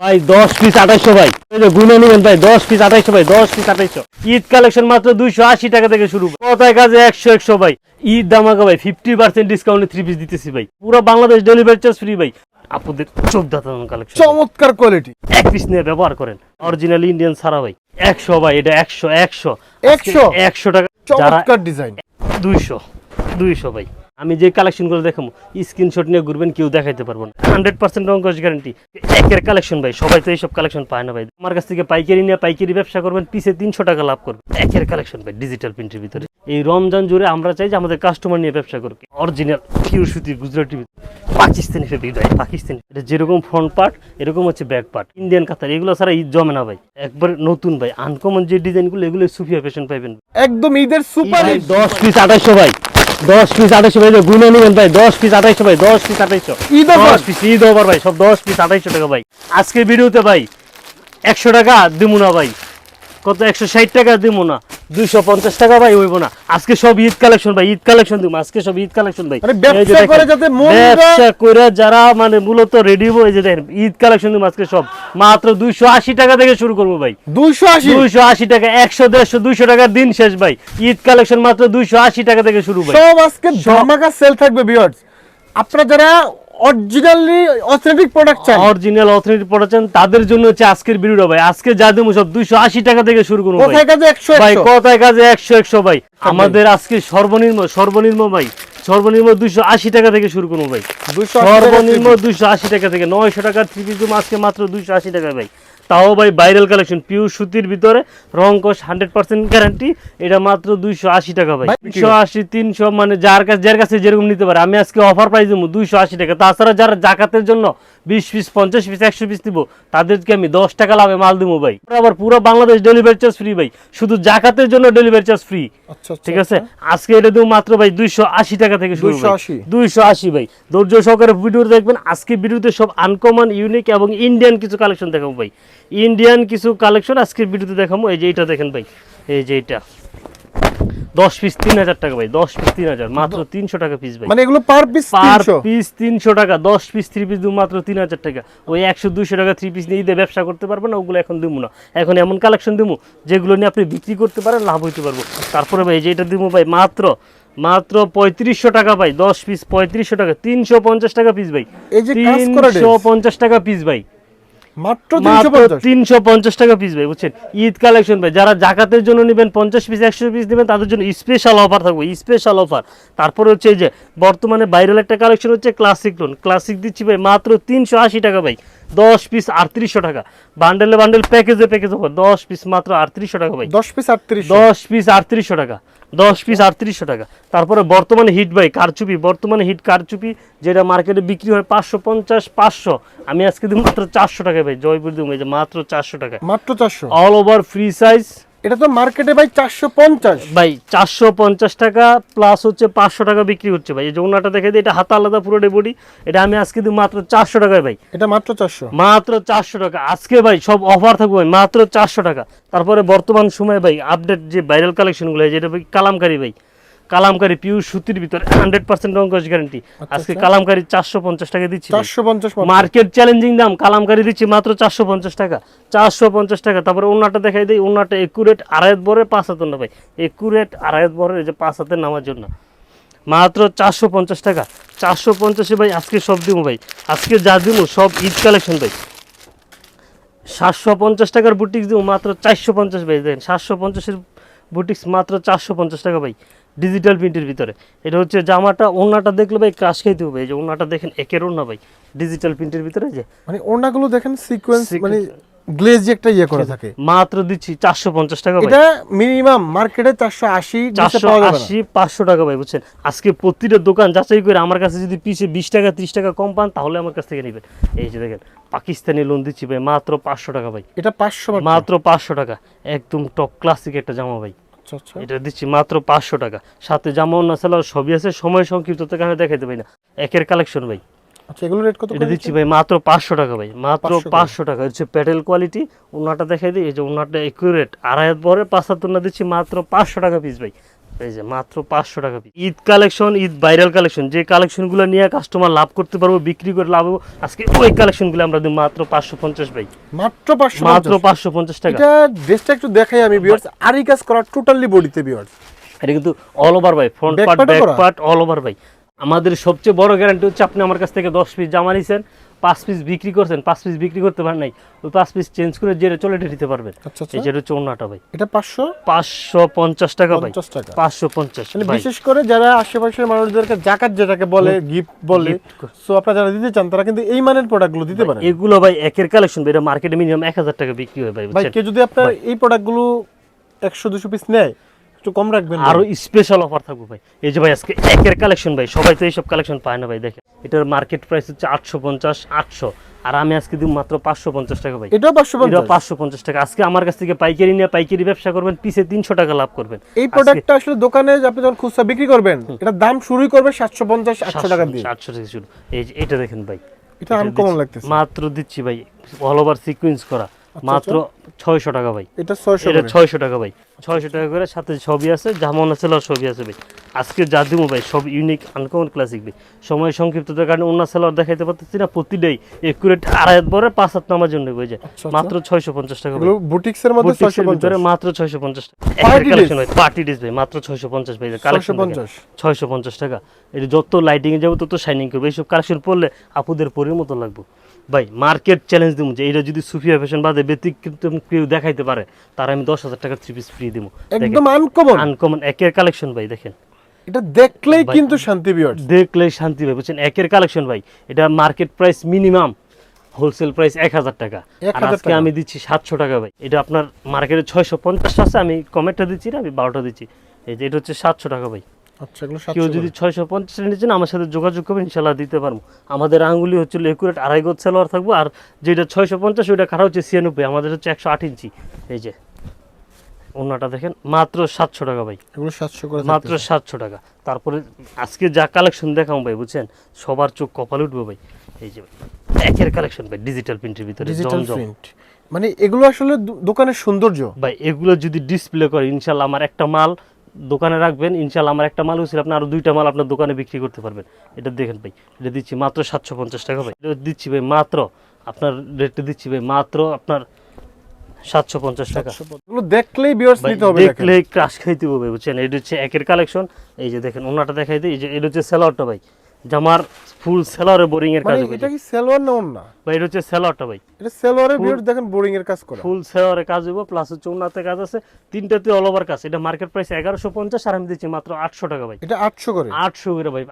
ভাই দশ পিস আঠাইশো ভাই। গুনে নিবেন ভাই দশ পিস আঠাইশো ভাই দশ পিস আঠাইশো ঈদ কালেকশন মাত্র দুইশো আশি টাকা থেকে শুরু কথায় কাজে একশো একশো ভাই। ঈদ দামাকা ভাই ফিফটি পার্সেন্ট ডিসকাউন্টে থ্রি পিস দিতেছি ভাই। পুরো বাংলাদেশ ডেলিভারি চার্জ ফ্রি ভাই। আপনাদের চোখ দাতানো কালেকশন চমৎকার কোয়ালিটি এক পিস নিয়ে ব্যবহার করেন। অরিজিনাল ইন্ডিয়ান সারা ভাই। একশো ভাই এটা একশো একশো। 100? একশো টাকা। চমৎকার ডিজাইন দুইশো দুইশো ভাই। আমি যে কালেকশনগুলো দেখাবো স্ক্রিনশট নিয়ে ঘুরবেন কেউ দেখাইতে পারব না। হান্ড্রেড পার্সেন্ট রঙ্কশ গ্যারান্টি একের কালেকশন ভাই সবাই তো এইসব কালেকশন পায় না ভাই। আমার কাছ থেকে পাইকারি নিয়ে পাইকারি ব্যবসা করবেন পিসে তিনশো টাকা লাভ করবেন। একের কালেকশন ভাই ডিজিটাল প্রিন্টের ভিতরে। এই রমজান জুড়ে আমরা চাই যে আমাদের কাস্টমার নিয়ে ব্যবসা করুক। অরিজিনাল পিওর সুতি গুজরাটি পাকিস্তানি ফেব্রিক ভাই পাকিস্তানি। এটা যেরকম ফ্রন্ট পার্ট এরকম হচ্ছে ব্যাক পার্ট ইন্ডিয়ান কাতার এগুলো ছাড়া ঈদ জমে না ভাই। একবার নতুন ভাই। আনকমন যে ডিজাইনগুলো এগুলো সুফিয়া ফ্যাশন পাইবেন। একদম ঈদের সুপার। দশ পিস আঠাইশো ভাই। দশ পিস আঠাইশো ভাই গুনে নিবেন ভাই দশ পিস আঠাইশো ভাই দশ পিস আঠাইশো? দশ পিস ঈদ ওভার ভাই সব দশ পিস আঠাইশো টাকা ভাই। আজকে ভিডিওতে ভাই একশো টাকা দিমু না ভাই। কত? একশো ষাট টাকা দিমু না। দুইশো পঞ্চাশ টাকা ভাই হইব না। আজকে সব ঈদ কালেকশন ভাই ঈদ কালেকশন দিব আজকে সব ঈদ কালেকশন ভাই। ব্যবসা করে যারা মানে মূলত রেডি হয়ে যে দেখেন ঈদ কালেকশন দিব আজকে সব। মাত্র দুইশো আশি টাকা থেকে শুরু করব ভাই। দুইশো আশি? দুইশো আশি টাকা একশো দেড়শো দুইশো টাকার দিন শেষ ভাই। ঈদ কালেকশন মাত্র দুইশো আশি টাকা থেকে শুরু ভাই। সব আজকে ধামাকা সেল থাকবে ভিউয়ার্স আপনারা যারা অরিজিনালি অথেন্টিক প্রোডাক্ট চান অরিজিনাল অথরিটি পড়াচ্ছেন তাদের জন্য হচ্ছে আজকের ভিডিওটা ভাই। আজকে যা দেবো সব দুইশো আশি টাকা থেকে শুরু করুন ভাই। কোথায় কাজে একশো ভাই একশো? কাজে 100 100 ভাই? আমাদের আজকে সর্বনিম্ন সর্বনিম্ন ভাই সর্বনিম্ন দুইশো আশি টাকা থেকে শুরু করব ভাই। 280 সর্বনিম্ন দুইশো আশি টাকা থেকে। নয়শো টাকার থ্রি পিস আজকে মাত্র দুইশো আশি টাকা ভাই। তাও ভাই ভাইরাল কালেকশন পিওর সুতির ভিতরে রং কস হান্ড্রেড পার্সেন্ট গ্যারান্টি এটা মাত্র দুইশো আশি টাকা ভাই। দুইশো আশি তিনশো মানে যার কাছে যার কাছে যেরকম নিতে পারে আমি আজকে অফার প্রাইস দেবো দুইশো আশি টাকা। তাছাড়া যারা জাকাতের জন্য বিশ পিস পঞ্চাশ পিস একশো পিস দিব তাদেরকে আমি দশ টাকা লাভে মাল দেবো ভাই। আবার পুরো বাংলাদেশ ডেলিভারি চার্জ ফ্রি ভাই। শুধু জাকাতের জন্য ডেলিভারি চার্জ ফ্রি আচ্ছা আচ্ছা, ঠিক আছে? আজকে এটা দেবো মাত্র ভাই দুইশো আশি টাকা থেকে শুরু ভাই। 280 দুইশো আশি ভাই। ধৈর্য সহকারে ভিডিও দেখবেন। আজকে ভিডিওতে সব আনকমন ইউনিক এবং ইন্ডিয়ান কিছু কালেকশন দেখাবো ভাই। ইন্ডিয়ান কিছু কালেকশন আজকের ভিডিওতে দেখাবো। এই যে এটা দেখেন ভাই এই যে এটা দশ পিস তিন হাজার টাকা ভাই দশ পিস তিন হাজার মাত্র তিনশো টাকা পিস ভাই। মানে এগুলো পার পিস পার পিস তিনশো টাকা দশ পিস থ্রি পিস দিব মাত্র তিন হাজার টাকা। ওই একশো দুইশো টাকা থ্রি পিস নিয়ে ব্যবসা করতে পারবেন না ওগুলো এখন দিব না। এখন এমন কালেকশন দিব যেগুলো নিয়ে আপনি বিক্রি করতে পারেন লাভ হইতে পারব। তারপরে ভাই যেটা দিব ভাই মাত্র মাত্র পঁয়ত্রিশশো টাকা ভাই দশ পিস পঁয়ত্রিশশো টাকা তিনশো পঞ্চাশ টাকা পিস ভাই। এই যে তিনশো পঞ্চাশ টাকা পিস ভাই। মাত্র তিনশো মাত্র পঞ্চাশ। তিনশো পঞ্চাশ টাকা পিস ভাই বুঝছেন? ঈদ কালেকশন ভাই যারা জাকাতের জন্য নেবেন পঞ্চাশ পিস একশো পিস নেবেন তাদের জন্য স্পেশাল অফার থাকবে স্পেশাল অফার তারপরে হচ্ছে এই যে বর্তমানে ভাইরাল একটা কালেকশন হচ্ছে ক্লাসিক লোন ক্লাসিক দিচ্ছি ভাই মাত্র তিনশো আশি টাকা ভাই। দশ পিস আটত্রিশশো টাকা। বান্ডেলে বান্ডেল প্যাকেজে প্যাকেজ হবে। দশ পিস মাত্র আটত্রিশশো টাকা ভাই। দশ পিস আটত্রিশ দশ পিস আটত্রিশশো টাকা। দশ পিস আটত্রিশশো টাকা। তারপরে বর্তমানে হিট ভাই কারচুপি। বর্তমানে হিট কারচুপি যেটা মার্কেটে বিক্রি হয় পাঁচশো পঞ্চাশ পাঁচশো। আমি আজকে দিই মাত্র চারশো টাকা ভাই জয়পুর দিব। এই যে মাত্র চারশো টাকা মাত্র চারশো। অল ওভার ফ্রি সাইজ এটা তো মার্কেটে ভাই চারশো পঞ্চাশ। ভাই চারশো পঞ্চাশ টাকা প্লাস হচ্ছে পাঁচশো টাকা বিক্রি হচ্ছে ভাই। এই যে ওনাটা দেখে দিই এটা হাতা আলাদা পুরো বডি এটা আমি আজকে দিই মাত্র চারশো টাকায় ভাই। এটা মাত্র চারশো। মাত্র চারশো টাকা। আজকে ভাই সব অফার থাকবে ভাই মাত্র চারশো টাকা। তারপরে বর্তমান সময়ে ভাই আপডেট যে ভাইরাল কালেকশনগুলো যেটা ভাই কালামকারি ভাই। কালামকারি পিউর সুতির ভিতরে হান্ড্রেড পার্সেন্ট রঙ্কশ গ্যারান্টি আজকে কালামকারি চারশো পঞ্চাশ টাকা দিচ্ছি। চারশো পঞ্চাশ মার্কেট চ্যালেঞ্জিং দাম কালামকারি দিচ্ছি মাত্র চারশো পঞ্চাশ টাকা। চারশো পঞ্চাশ টাকা। তারপরে ওনাটা দেখাই দিই ওনাটা একুরেট আড়াইত বরের পাঁচ হাতের না ভাই একুরেট আড়াইত বরের এই যে পাঁচ হাতের নামার জন্য। মাত্র চারশো পঞ্চাশ টাকা। চারশো পঞ্চাশে ভাই আজকে সব দিব ভাই। আজকে যা দিব সব ঈদ কালেকশন ভাই। সাতশো পঞ্চাশ টাকার বুটিক্স দিব মাত্র চারশো পঞ্চাশ ভাই দেখেন সাতশো পঞ্চাশের বুটিক্স মাত্র চারশো পঞ্চাশ টাকা ভাই। ডিজিটাল প্রিন্টের ভিতরে। এটা হচ্ছে জামাটা ওনাটা দেখলে ভাই ক্রাশ খাইতে হবে। এই যে ওনাটা দেখেন একের ওনা ভাই ডিজিটাল প্রিন্টের ভিতরে যে। মানে ওড়নাগুলো দেখেন সিকোয়েন্স মানে গ্লেজ একটা ইয়ে করা থাকে। মাত্র দিচ্ছি চারশো পঞ্চাশ টাকা ভাই। এটা মিনিমাম মার্কেটে চারশো আশি চারশো আশি পাঁচশো টাকা ভাই বুঝছেন? আজকে প্রতিটা দোকান যাচাই করে আমার কাছে যদি পিছে বিশ টাকা ত্রিশ টাকা কম পান তাহলে আমার কাছ থেকে নেবেন। এই যে দেখেন পাকিস্তানি লোন দিচ্ছি ভাই মাত্র পাঁচশো টাকা ভাই। এটা পাঁচশো মাত্র পাঁচশো টাকা একদম টপ ক্লাসিক একটা জামা ভাই। আচ্ছা আচ্ছা। এটা দিচ্ছি মাত্র পাঁচশো টাকা। সাথে জামা অন্য সালার সবই আছে। সময় সংক্ষিপ্ত কারণে দেখাইতে পারি না। একের কালেকশন ভাই। আচ্ছা এগুলো রেট কত এটা দিচ্ছি ভাই মাত্র পাঁচশো টাকা ভাই। মাত্র পাঁচশো টাকা। হচ্ছে প্যাটেল কোয়ালিটি ওনাটা দেখাই দিই। এই যে ওনাটা একুরেট আড়াই হাত পরে পাঁচ হাত ওনা দিচ্ছি মাত্র পাঁচশো টাকা পিস ভাই। এই যে মাত্র পাঁচশো টাকা Eid collection Eid viral collection যে কালেকশনগুলো নিয়ে কাস্টমার লাভ করতে পারব বিক্রি করে লাভ আজকে ওই কালেকশনগুলো আমরা দিই মাত্র পাঁচশো পঞ্চাশ ভাই। মাত্র পাঁচশো মাত্র পাঁচশো পঞ্চাশ টাকা। এটা ড্রেসটা একটু দেখাই আমি ভিউয়ার্স আরি কাজ করা টোটালি বডিতে ভিউয়ার্স এটা কিন্তু অল ওভার ভাই front part back part all over ভাই। আমাদের সবচেয়ে বড় গ্যারান্টি হচ্ছে আপনি আমার কাছ থেকে দশ পিস জামা নিছেন। পাঁচ পিস বিক্রি করছেন পাঁচ পিস বিক্রি করতে পারেন নাই ওই পাঁচ পিস চেঞ্জ করে যেটা চলে নিতে পারবেন। আচ্ছা আচ্ছা। এই যেটা হচ্ছে ভাই। এটা পাঁচশো? পাঁচশো পঞ্চাশ টাকা ভাই। টাকা। পাঁচশো পঞ্চাশ মানে বিশেষ করে যারা আশেপাশের মানুষদেরকে জাকাত যেটাকে বলে গিফট বলে সো আপনারা যারা দিতে চান তারা কিন্তু এই মানের প্রোডাক্টগুলো দিতে পারেন। এগুলো ভাই একের কালেকশন ভাই এটা মার্কেটে মিনিমাম এক হাজার টাকা বিক্রি হয় ভাই ভাই কেউ যদি আপনার এই প্রোডাক্টগুলো একশো দুশো পিস নেয় একটু কম রাখবেন আরও স্পেশাল অফার থাকবে ভাই। এই যে ভাই আজকে একের কালেকশন ভাই সবাই তো এইসব কালেকশন পায় না ভাই দেখেন। এটার মার্কেট প্রাইস হচ্ছে আটশো পঞ্চাশ আটশো। আর আমি আজকে দিব মাত্র পাঁচশো পঞ্চাশ টাকা ভাই। এটাও পাঁচশো এটা পাঁচশো পঞ্চাশ টাকা। আজকে আমার কাছ থেকে পাইকারি নিয়ে পাইকারি ব্যবসা করবেন পিসে তিনশো টাকা লাভ করবেন। এই প্রোডাক্টটা আসলে দোকানে আপনি যখন খুচরা বিক্রি করবেন এটার দাম শুরুই করবে সাতশো পঞ্চাশ আটশো টাকা দিয়ে। আটশো টাকা শুরু। এই যে এটা দেখেন ভাই। এটা আনকমন লাগতেছে। মাত্র দিচ্ছি ভাই অল ওভার সিকুয়েন্স করা। মাত্র ছয়শো টাকা ভাই। এটা ছয়শো এটা ছয়শো টাকা ভাই। ছয়শো টাকা করে সাথে ছবি আছে আছে সেলার ছবি আছে ভাই। আজকে যা দিব ভাই সব ইউনিক আনকমন ক্লাসিক ভাই। সময় সংক্ষিপ্ততার কারণে অন্য সেলার দেখাইতে পারতেছি না প্রতিটাই একুরেট আড়াই বরে পাঁচ হাত নামার জন্য হয়ে যায়। আচ্ছা। মাত্র ছয়শো পঞ্চাশ টাকা বুটিক্সের মধ্যে ছয়শো ভিতরে মাত্র ছয়শো পঞ্চাশ পার্টি ডিস ভাই মাত্র ছয়শো পঞ্চাশ ভাই কালেকশন ছয়শো পঞ্চাশ। টাকা। এটা যত লাইটিং এ যাব তত শাইনিং করবে। এইসব কালেকশন পড়লে আপুদের পরের মতো লাগবে। ভাই মার্কেট চ্যালেঞ্জ দিব যে এটা যদি সুফিয়া ফ্যাশন বাদে ব্যতিক্রম কেউ দেখাইতে পারে তার আমি দশ হাজার টাকার থ্রি পিস ফ্রি দিব একদম আনকমন আনকমন একের কালেকশন ভাই দেখেন। এটা দেখলেই কিন্তু শান্তি বিয়ার্স দেখলে শান্তি ভাই বুঝছেন? একের কালেকশন ভাই এটা market price minimum wholesale price এক হাজার টাকা। আর আজকে আমি দিচ্ছি সাতশো টাকা ভাই। এটা আপনার মার্কেটে ছয়শো পঞ্চাশ আছে আমি কমেন্টটা দিচ্ছি না আমি বারোটা দিচ্ছি। এই যে এটা হচ্ছে সাতশো টাকা ভাই। কেউ যদি ছয়শো পঞ্চাশ নিচ্ছেন আমার সাথে যোগাযোগ করবেন ইনশাল্লাহ দিতে পারব। আমাদের আঙ্গুলি হচ্ছে একুরেট আড়াই গোজ সেলোয়ার থাকব আর যেটা ছয়শো পঞ্চাশ ওইটা খারাপ হচ্ছে ছিয়ানব্বই আমাদের হচ্ছে একশো আট ইঞ্চি। এই যে অন্যটা দেখেন মাত্র সাতশো টাকা ভাই। এগুলো সাতশো মাত্র সাতশো টাকা। তারপরে আজকে যা কালেকশন দেখাম ভাই বুঝছেন? সবার চোখ কপাল উঠবে ভাই। এই যে একের কালেকশন ভাই ডিজিটাল প্রিন্টের ভিতরে ডিজিটাল প্রিন্ট। মানে এগুলো আসলে দোকানের সৌন্দর্য। ভাই এগুলো যদি ডিসপ্লে করে ইনশাল্লাহ আমার একটা মাল দোকানে রাখবেন ইনশাল্লাহ আমার একটা মাল হয়েছিল আপনি আরও দুইটা মাল আপনার দোকানে বিক্রি করতে পারবেন। এটা দেখেন ভাই এটা দিচ্ছি মাত্র সাতশো পঞ্চাশ টাকা ভাই। এটা দিচ্ছি ভাই মাত্র আপনার রেটটা দিচ্ছি ভাই মাত্র আপনার সাতশো পঞ্চাশ টাকা। দেখলেই বিয়ার্স নিতে হবে দেখেন। দেখলে ক্রাশ খাইতে হবে বুঝছেন? এটা হচ্ছে একের কালেকশন এই যে দেখেন ওনাটা দেখাই দিই এই যে এটা হচ্ছে সেলারটা ভাই। জামার ফুল সেলারে বোরিং এর কাজ মানে হবে এটা কি সালোয়ার না না ভাই এটা হচ্ছে সেলারটা ভাই। এটা সালোয়ারের বিয়ার্স দেখেন বোরিং এর কাজ করা। ফুল সেলারে কাজ হইব প্লাস হচ্ছে ওনাতে কাজ আছে তিনটাতে অল ওভার কাজ। এটা মার্কেট প্রাইস এগারোশো পঞ্চাশ আর আমি দিচ্ছি মাত্র আটশো টাকা ভাই। এটা আটশো করে? আটশো করে ভাই।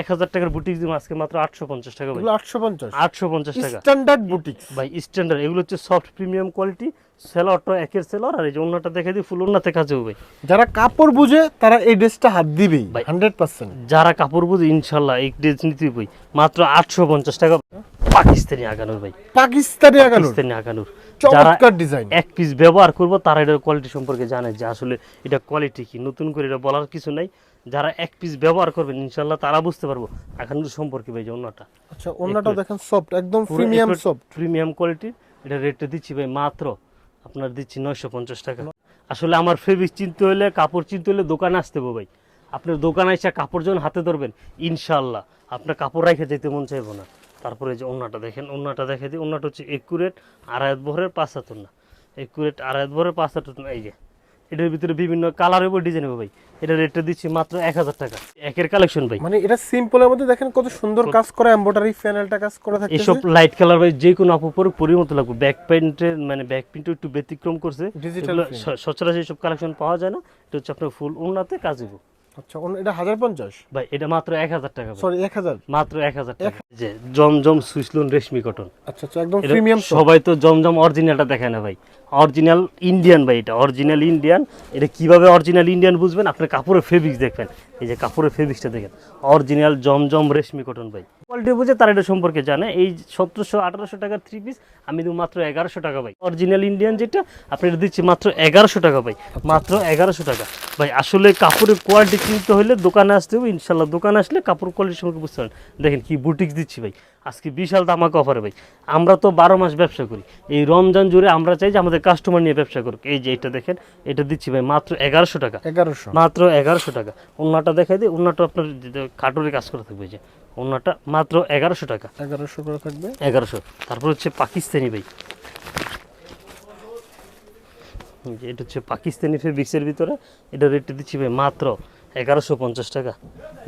এক হাজার টাকার বুটিক দিব আজকে মাত্র আটশো পঞ্চাশ টাকা ভাই। এগুলো আটশো পঞ্চাশ। আটশো পঞ্চাশ টাকা। স্ট্যান্ডার্ড বুটিক ভাই স্ট্যান্ডার্ড এগুলো হচ্ছে সফট প্রিমিয়াম কোয়ালিটি সেলারটা একের সেলার আর এই যে ওনাটা দেখে দিই ফুল ওনাতে কাজ হবে। যারা কাপড় বুঝে তারা এই ড্রেসটা হাত দিবেই হান্ড্রেড পার্সেন্ট। যারা কাপড় বুঝে ইনশাল্লাহ এই ড্রেস নিতে মাত্র আটশো পঞ্চাশ টাকা। পাকিস্তানি আগানোর ভাই। পাকিস্তানি আগানোর। পাকিস্তানি আগানোর। যারা ডিজাইন এক পিস ব্যবহার করব তারা এটার কোয়ালিটি সম্পর্কে জানে যে আসলে এটা কোয়ালিটি কি। নতুন করে এটা বলার কিছু নাই। যারা এক পিস ব্যবহার করবেন ইনশাল্লাহ তারা বুঝতে পারব আগানোর সম্পর্কে ভাই যে অন্যটা। আচ্ছা অন্যটাও দেখেন সফট একদম প্রিমিয়াম সফট প্রিমিয়াম কোয়ালিটির এটা রেটটা দিচ্ছি ভাই মাত্র আপনার দিচ্ছি নয়শো পঞ্চাশ টাকা। আসলে আমার ফেব্রিক চিনতে হলে কাপড় চিনতে হলে দোকানে আসতে হবে ভাই। আপনার দোকানে এসে কাপড় যখন হাতে ধরবেন ইনশাল্লাহ আপনার কাপড় রেখে যেতে মন চাইব না। তারপরে যে অন্যটা দেখেন অন্যটা দেখে দিই। অন্যটা হচ্ছে একুরেট আড়াই ভরের পাঁচ হাতুন না একুরেট আড়াই ভরের পাঁচ হাতুন এই যে। এটার ভিতরে বিভিন্ন কালার এবং ডিজাইন হবে ভাই। এটা রেটটা দিচ্ছি মাত্র এক হাজার টাকা। একের কালেকশন ভাই। মানে এটা সিম্পলের মধ্যে দেখেন কত সুন্দর কাজ করা এমব্রয়ডারি প্যানেলটা কাজ করা থাকে এইসব লাইট কালার ভাই যে কোনো আপু পরে পরিমতো লাগবে। ব্যাক প্যান্টের মানে ব্যাক প্রিন্টও একটু ব্যতিক্রম করছে। স- সচরাচর এইসব কালেকশন পাওয়া যায় না। এটা হচ্ছে আপনার ফুল উন্নাতে কাজ হইব। আচ্ছা এটা হাজার পঞ্চাশ? ভাই এটা মাত্র এক হাজার টাকা সরি এক হাজার? মাত্র এক হাজার টাকা। যে জমজম সুইসলুন রেশমি কটন আচ্ছা আচ্ছা একদম প্রিমিয়াম সবাই তো জমজম অরিজিনালটা দেখায় না ভাই। অরিজিনাল ইন্ডিয়ান ভাই এটা, অরিজিনাল ইন্ডিয়ান। এটা কীভাবে অরিজিনাল ইন্ডিয়ান বুঝবেন? আপনার কাপড়ের ফেব্রিক্স দেখবেন। এই যে কাপড়ের ফেব্রিক্সটা দেখেন। অরিজিনাল জমজম রেশমি কটন ভাই। কোয়ালিটি বুঝে তারা এটা সম্পর্কে জানে। এই সতেরোশো, আঠারোশো টাকার থ্রি পিস আমি দেবো মাত্র এগারোশো টাকা ভাই। অরিজিনাল ইন্ডিয়ান যেটা আপনি এটা দিচ্ছি মাত্র এগারোশো টাকা ভাই। মাত্র এগারোশো টাকা। ভাই, আসলে কাপড়ের কোয়ালিটি কিনতে হলে দোকানে আসতে হবে ইনশাল্লাহ দোকানে আসলে কাপড় কোয়ালিটি সম্পর্কে বুঝতে পারেন দেখেন কি বুটিক্স দিচ্ছি ভাই। আজকে বিশাল দামাকা অফারে ভাই। আমরা তো বারো মাস ব্যবসা করি। এই রমজান জুড়ে আমরা চাই যে আমাদের কাস্টমার নিয়ে ব্যবসা করুক। এই যে এটা দেখেন এটা দিচ্ছি ভাই মাত্র এগারোশো টাকা। এগারোশো। মাত্র এগারোশো টাকা। অন্যটা দেখাই দিই অন্যটা আপনার কাটুরে কাজ করে থাকবে যে। অন্যটা মাত্র এগারোশো টাকা। এগারোশো করে থাকবে। এগারোশো। তারপর হচ্ছে পাকিস্তানি ভাই। এটা হচ্ছে পাকিস্তানি ফেব্রিক্সের ভিতরে। এটা রেটটা দিচ্ছি ভাই মাত্র এগারোশো পঞ্চাশ টাকা।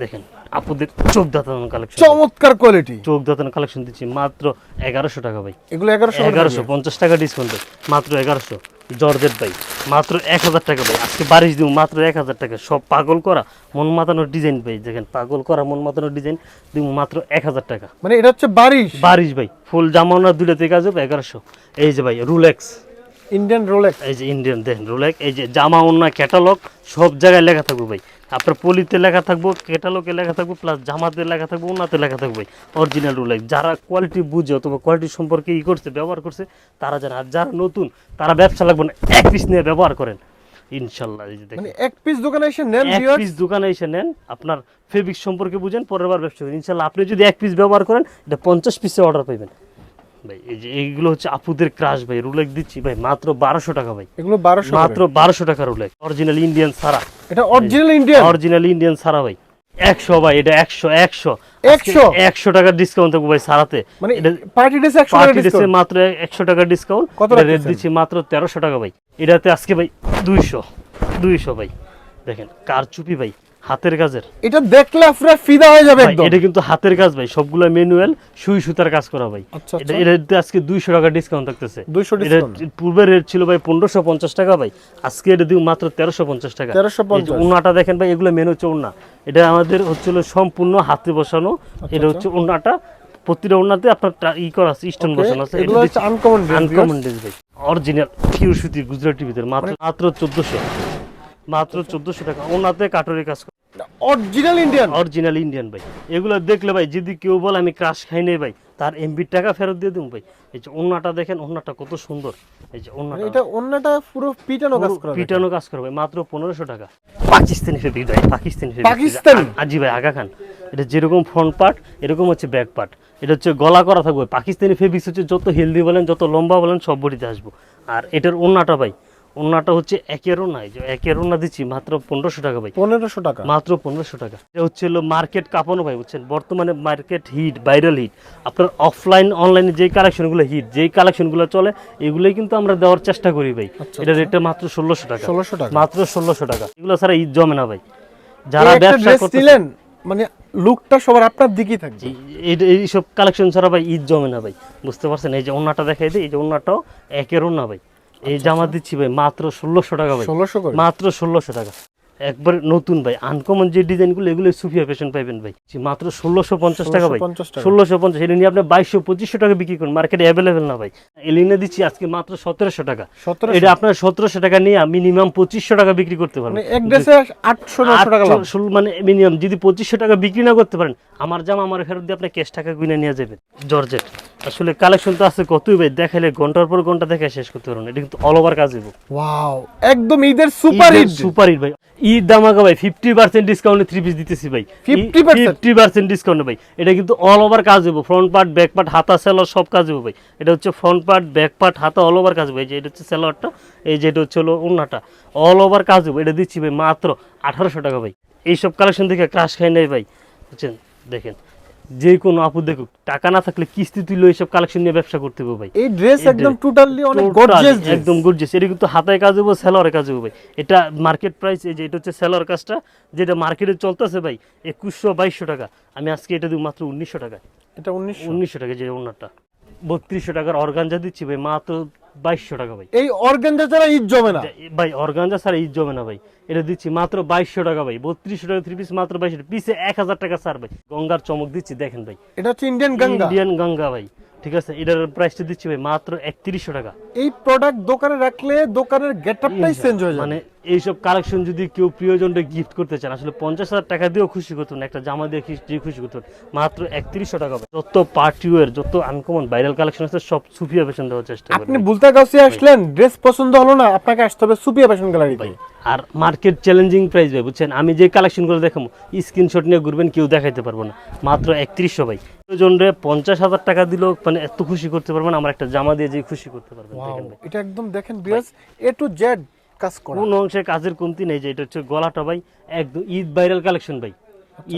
দেখেন আপুদের চোখ দাঁতানো কালেকশন চমৎকার কোয়ালিটি চোখ দাঁতানো কালেকশন দিচ্ছি মাত্র এগারোশো টাকা ভাই। এগুলো এগারোশো এগারোশো পঞ্চাশ টাকা ডিসকাউন্ট মাত্র এগারোশো। জর্জেট ভাই মাত্র এক হাজার টাকা ভাই। আজকে বারিশ দিব মাত্র এক হাজার টাকা। সব পাগল করা মন মাতানোর ডিজাইন ভাই। দেখেন পাগল করা মন মাতানোর ডিজাইন দিব মাত্র এক হাজার টাকা। মানে এটা হচ্ছে বারিশ। বারিশ ভাই ফুল জামানোর দুইটা থেকে আসবে এগারোশো। এই যে ভাই রুলেক্স ইন্ডিয়ান রোলেক্স এই যে ইন্ডিয়ান দেখেন রুলেক্স এই যে জামা অন্য ক্যাটালগ সব জায়গায় লেখা থাকবে ভাই। আপনার পলিতে লেখা থাকব ক্যাটালগে লেখা থাকব প্লাস জামাতে লেখা থাকব ওনাতে লেখা থাকবে অরিজিনাল রুলেক্স যারা কোয়ালিটি বুঝে অথবা কোয়ালিটি সম্পর্কে ই করছে ব্যবহার করছে তারা জানে আর যারা নতুন তারা ব্যবসা লাগবে না এক পিস নিয়ে ব্যবহার করেন। ইনশাল্লাহ এই যে দেখেন। মানে এক পিস দোকানে এসে নেন এক পিস দোকানে এসে নেন আপনার ফেব্রিক সম্পর্কে বুঝেন পরের বার ব্যবসা করেন। ইনশাল্লাহ আপনি যদি এক পিস ব্যবহার করেন এটা পঞ্চাশ পিসে অর্ডার পাইবেন। ভাই এই যে এইগুলো হচ্ছে আপুদের ক্রাশ ভাই রুলেক দিচ্ছি ভাই মাত্র বারোশো টাকা ভাই। এগুলো বারোশো মাত্র বারোশো টাকা রুলেক অরিজিনাল ইন্ডিয়ান সারা। এটা অরিজিনাল ইন্ডিয়ান অরিজিনাল ইন্ডিয়ান সারা ভাই। একশো ভাই এটা একশো একশো। একশো? একশো টাকার ডিসকাউন্ট থাকবে ভাই সারাতে। মানে পার্টি ড্রেস একশো পার্টি ড্রেসে মাত্র একশো টাকা ডিসকাউন্ট কত রেট দিচ্ছি মাত্র তেরোশো টাকা ভাই। এটাতে আজকে ভাই দুইশো দুইশো ভাই। দেখেন কার চুপি ভাই। হাতের কাজের। এটা দেখলে আপনারা ফিদা হয়ে যাবে একদম। এটা কিন্তু হাতের কাজ ভাই সবগুলো ম্যানুয়াল সুই সুতার কাজ করা ভাই। আচ্ছা, এটা আচ্ছা। এটাতে আজকে দুইশো টাকা ডিসকাউন্ট থাকতেছে। 200 এটা পূর্বে রেট ছিল ভাই পনেরোশো পঞ্চাশ টাকা ভাই আজকে এটা দিব মাত্র তেরোশো পঞ্চাশ টাকা। 1350 উন্নাটা দেখেন ভাই এগুলো মেনু হচ্ছে উন্না এটা আমাদের হচ্ছিল সম্পূর্ণ হাতে বসানো আচ্ছা, এটা হচ্ছে উন্নাটা প্রতিটা উন্নাতে আপনার ই করা আছে স্টোন বসানো আছে। এগুলো হচ্ছে আনকমন আনকমন ড্রেস ভাই। অরিজিনাল পিওর সুতি গুজরাটি ভিতরে। মাত্র মাত্র চোদ্দশো। মাত্র চোদ্দশো টাকা। ওনাতে কাটরি কাজ অরিজিনাল ইন্ডিয়ান অরিজিনাল ইন্ডিয়ান ভাই। এগুলো দেখলে ভাই যদি কেউ বলে আমি ক্রাশ খাই নেই ভাই তার এমবির টাকা ফেরত দিয়ে দেবো ভাই। এই যে ওন্নাটা দেখেন ওন্নাটা কত সুন্দর। এই যে ওন্নাটা এটা অন্যটা পুরো পিটানো কাজ করা পিটানো কাজ করবে মাত্র পনেরোশো টাকা। পাকিস্তানি ফেব্রিক ভাই পাকিস্তানি। পাকিস্তানি? আজি ভাই আগা খান। এটা যেরকম ফ্রন্ট পার্ট এরকম হচ্ছে ব্যাক পার্ট এটা হচ্ছে গলা করা থাকবে। পাকিস্তানি ফেব্রিক্স হচ্ছে যত হেলদি বলেন যত লম্বা বলেন সব বডিতে আসব। আর এটার ওন্নাটা ভাই ওন্নাটা হচ্ছে একের এই যে একের ওন্না দিচ্ছি মাত্র পনেরোশো টাকা ভাই। পনেরোশো টাকা? মাত্র পনেরোশো টাকা। এটা হচ্ছে হলো মার্কেট কাঁপানো ভাই বুঝছেন? বর্তমানে মার্কেট হিট ভাইরাল হিট। আপনার অফলাইন অনলাইনে যেই কালেকশনগুলো হিট যেই কালেকশনগুলো চলে এগুলোই কিন্তু আমরা দেওয়ার চেষ্টা করি ভাই। এটা রেটটা মাত্র ষোলোশো টাকা। ষোলোশো টাকা? মাত্র ষোলোশো টাকা। এগুলো ছাড়া ঈদ জমে না ভাই। যারা ব্যবসা দিলেন মানে লুকটা সবার আপনার দিকেই থাকবে। এইসব কালেকশন ছাড়া ভাই ঈদ জমে না ভাই। বুঝতে পারছেন? এই যে ওন্নাটা দেখাই দিই এই যে ওন্নাটাও একের না ভাই। এই জামা দিচ্ছি ভাই মাত্র ষোলোশো টাকা ভাই। ষোলোশো মাত্র ষোলোশো টাকা। একবার নতুন ভাই আনকমন যে ডিজাইনগুলো এগুলো সুফিয়া ফ্যাশন পাইবেন ভাই। মাত্র ষোলোশো পঞ্চাশ টাকা ভাই। ষোলোশো পঞ্চাশ এটা নিয়ে আপনি বাইশশো পঁচিশশো টাকা বিক্রি করুন। মার্কেটে অ্যাভেলেবেল না ভাই। এলিনে দিচ্ছি আজকে মাত্র সতেরোশো টাকা। এটা আপনার সতেরোশো টাকা নিয়ে মিনিমাম পঁচিশশো টাকা বিক্রি করতে পারবেন। মানে এক ড্রেসে আটশো টাকা লাভ। আটশো, ষোলো মানে মিনিমাম যদি পঁচিশশো টাকা বিক্রি না করতে পারেন আমার জামা আমার ফেরত দিয়ে আপনি ক্যাশ টাকা কিনে নিয়ে যাবেন। জর্জেট। আসলে কালেকশন তো আছে কতই ভাই দেখালে ঘণ্টার পর ঘণ্টা দেখে শেষ করতে পারবেন এটা কিন্তু অল ওভার কাজ দেবো ওয়াও একদম ঈদের সুপার হিট সুপার হিট ভাই। ঈদ দামাকা ভাই ফিফটি পার্সেন্ট ডিসকাউন্টে থ্রি পিস দিতেছি ভাই। 50% ফিফটি পার্সেন্ট ডিসকাউন্টে ভাই। এটা কিন্তু অল ওভার কাজ হব ফ্রন্ট পার্ট ব্যাক পার্ট হাতা সেলার সব কাজ হব ভাই। এটা হচ্ছে ফ্রন্ট পার্ট ব্যাক পার্ট হাতা অল ওভার কাজ ভাই যে এটা হচ্ছে সেলারটা এই যে এটা হচ্ছে হলো অন্যটা অল ওভার কাজ হব এটা দিচ্ছি ভাই মাত্র আঠারোশো টাকা ভাই। এইসব কালেকশন দেখে ক্রাশ খাই নাই ভাই। বুঝছেন? দেখেন। যে কোনো আপু দেখুক টাকা না থাকলে কিস্তি তুলে এইসব কালেকশন নিয়ে ব্যবসা করতে হবে ভাই। এই ড্রেস একদম টোটালি অনেক গর্জিয়াস একদম গর্জিয়াস এটা কিন্তু হাতায় কাজ হব সেলরে কাজ হবে ভাই। এটা মার্কেট প্রাইস এই যে এটা হচ্ছে সেলর কাজটা যেটা মার্কেটে চলতেছে ভাই একুশশো বাইশশো টাকা। আমি আজকে এটা দিব মাত্র উনিশশো টাকা এটা উনিশশো। উনিশশো টাকা যে ওনারটা বত্রিশশো টাকার অর্গানজা দিচ্ছি ভাই মাত্র বাইশশো টাকা ভাই। এই অর্গানজা ছাড়া ঈদ জমে না? ভাই অর্গানজা ছাড়া ঈদ জমে না ভাই। এটা দিচ্ছি মাত্র বাইশশো টাকা ভাই। বত্রিশশো টাকা থ্রি পিস মাত্র বাইশশো পিসে এক হাজার টাকা স্যার ভাই। গঙ্গার চমক দিচ্ছি দেখেন ভাই। এটা হচ্ছে ইন্ডিয়ান গঙ্গা ইন্ডিয়ান গঙ্গা ভাই। ঠিক আছে? এটার প্রাইসটা দিচ্ছি ভাই মাত্র একত্রিশশো টাকা। এই প্রোডাক্ট দোকানে রাখলে দোকানের গেটআপটাই চেঞ্জ হয়ে যাবে। মানে এইসব কালেকশন যদি কেউ প্রিয়জনকে গিফট করতে চান আসলে পঞ্চাশ হাজার টাকা দিয়েও খুশি করতেন একটা জামা দিয়ে দিয়ে খুশি করতেন মাত্র একত্রিশশো টাকা হবে। যত পার্টিওয়ার যত আনকমন ভাইরাল কালেকশন আছে সব সুফিয়া ফ্যাশন দেওয়ার চেষ্টা আপনি বুলতা গাছে আসলেন ড্রেস পছন্দ হলো না আপনাকে আসতে হবে সুপিয়া ফ্যাশন গ্যালারিতে আর মার্কেট চ্যালেঞ্জিং প্রাইস ভাই বুঝছেন? আমি যে কালেকশনগুলো দেখাবো স্ক্রিনশট নিয়ে ঘুরবেন কেউ দেখাইতে পারব না। মাত্র একত্রিশশো ভাই। জনরে পঞ্চাশ হাজার টাকা দিলেও মানে এত খুশি করতে পারবেন আমার একটা জামা দিয়ে যে খুশি করতে পারবেন এটা একদম দেখেন এ টু জেড কাজ করা। কোন অংশে কাজের কমতি নেই যে এটা হচ্ছে গলাটা ভাই একদম ঈদ ভাইরাল কালেকশন ভাই।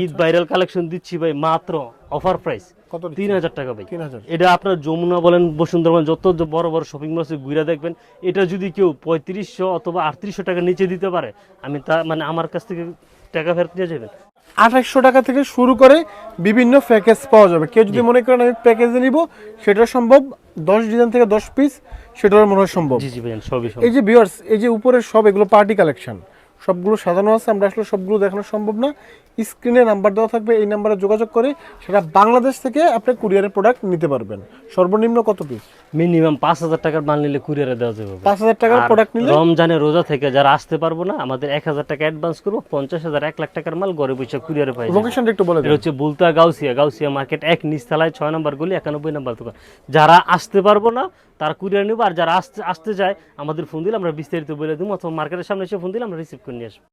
ঈদ ভাইরাল কালেকশন দিচ্ছি ভাই মাত্র অফার প্রাইস কত তিন হাজার টাকা ভাই। তিন হাজার। এটা আপনার যমুনা বলেন বসুন্ধরা যত বড় বড় শপিং মল আছে ঘুরে দেখবেন। এটা যদি কেউ পঁয়ত্রিশশো অথবা আটত্রিশশো টাকা নিচে দিতে পারে আমি তা মানে আমার কাছ থেকে টাকা ফেরত নিয়ে যাবেন। আঠাশশো টাকা থেকে শুরু করে বিভিন্ন প্যাকেজ পাওয়া যাবে। কেউ যদি মনে করেন আমি প্যাকেজে নিব সেটা সম্ভব। দশ ডিজাইন থেকে দশ পিস সেটাও মনে হয় সম্ভব। এই যে ভিউয়ার্স এই যে উপরের সব এগুলো পার্টি কালেকশন সবগুলো সাজানো আছে আমরা আসলে সবগুলো দেখানো সম্ভব না। স্ক্রিনে নাম্বার দেওয়া থাকবে এই নাম্বারে যোগাযোগ করে সেটা বাংলাদেশ থেকে আপনি কুরিয়ারের প্রোডাক্ট নিতে পারবেন। সর্বনিম্ন কত পিস মিনিমাম পাঁচ হাজার টাকার মাল নিলে কুরিয়ারে দেওয়া যাবে পাঁচ হাজার টাকার প্রোডাক্ট নিলে? রমজানে রোজা থেকে যারা আসতে পারব না আমাদের এক হাজার টাকা অ্যাডভান্স করব পঞ্চাশ হাজার এক লাখ টাকার মাল ঘরে বসে কুরিয়ারে পাই। লোকেশনটা একটু বলে হচ্ছে বুলতা গাউসিয়া গাউসিয়া মার্কেট এক নিচতলায় ছয় নম্বর গলি একানব্বই নম্বর দোকান। যারা আসতে পারব না তারা কুরিয়ার নেব আর যারা আসতে আসতে চায় আমাদের ফোন দিলে আমরা বিস্তারিত বলে দেবো অথবা মার্কেটের সামনে এসে ফোন দিলে আমরা রিসিভ করে নিয়ে আসব